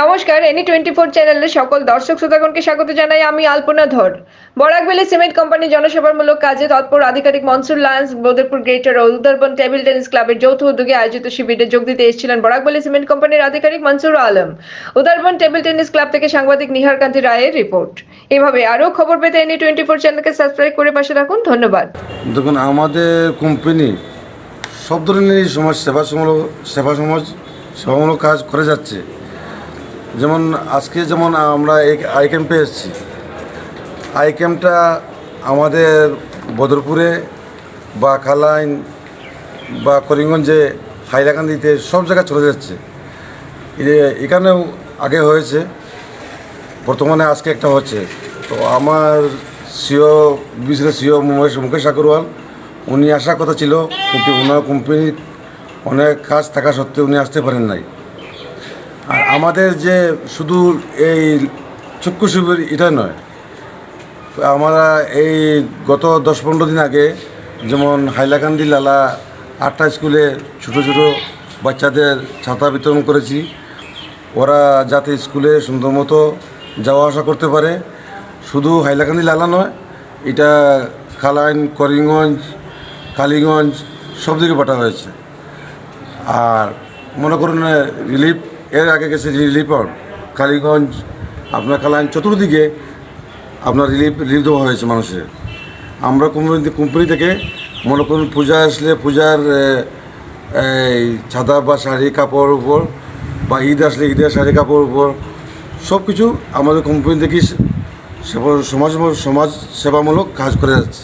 নমস্কার, any twenty four চ্যানেলের সকল দর্শক শ্রোতাগণকে স্বাগত জানাই আমি আলপনা ধর। বরাকবেলি সিমেন্ট কোম্পানি জনসেবামূলক কাজে তৎপর আধিকারিক মনসুর লায়ন্স বদরপুর গ্রেটার ও উদরবন টেবিল টেনিস ক্লাবের যৌথ উদ্যোগে আয়োজিত শিবিরে যোগ দিতে এসেছিলেন বরাকবেলি সিমেন্ট কোম্পানির আধিকারিক Mansur Alam. Udarbond table tennis club থেকে সাংবাদিক নিহার কান্তি রায়ের রিপোর্ট। এভাবে আরও খবর পেতে এনি টোয়েন্টি ফোর চ্যানেলকে সাবস্ক্রাইব করে পাশে রাখুন ধন্যবাদ। দেখুন, আমাদের কোম্পানি সব ধরনের সমাজ সেবা সমাজ সেবামূলক কাজ করে যাচ্ছে। যেমন আজকে যেমন আমরা আই ক্যাম্পে এসেছি আই ক্যাম্পটা আমাদের বদরপুরে বা খালাইন বা করিমগঞ্জে, হাইলাকান্দিতে সব জায়গায় চলে যাচ্ছে। এখানেও আগে হয়েছে, বর্তমানে আজকে একটা হচ্ছে। তো আমার সিও বিশেষ সিও মুকেশ মুকেশ আগরওয়াল, উনি আসার কথা ছিল, কিন্তু ওনার কোম্পানির অনেক কাজ থাকা সত্ত্বেও উনি আসতে পারেন নাই। আর আমাদের যে শুধু এই চক্ষু শিবির এটা নয়, আমরা এই গত দশ পনেরো দিন আগে যেমন হাইলাকান্দি লালা আটটা স্কুলে ছোটো ছোটো বাচ্চাদের ছাতা বিতরণ করেছি। ওরা যাতে স্কুলে সুন্দর মতো যাওয়া আসা করতে পারে। শুধু হাইলাকান্দি লালা নয়, এটা খালাইন করিমগঞ্জ, কালীগঞ্জ সব দিকে পাঠা হয়েছে। আর মনে করুন, রিলিফ এর আগে গেছে রিলিফ কালীগঞ্জ, আপনার কালাইন চতুর্দিকে আপনার রিলিফ রিলিফ দেওয়া হয়েছে মানুষের। আমরা কোম্পানি কোম্পানি থেকে মনে করুন পূজা আসলে পূজার এই ছাদা বা শাড়ি কাপড় উপর বা ঈদ আসলে ঈদের শাড়ি কাপড় উপর সব কিছু আমাদের কোম্পানি থেকে সমাজ সমাজ সেবামূলক কাজ করে যাচ্ছে।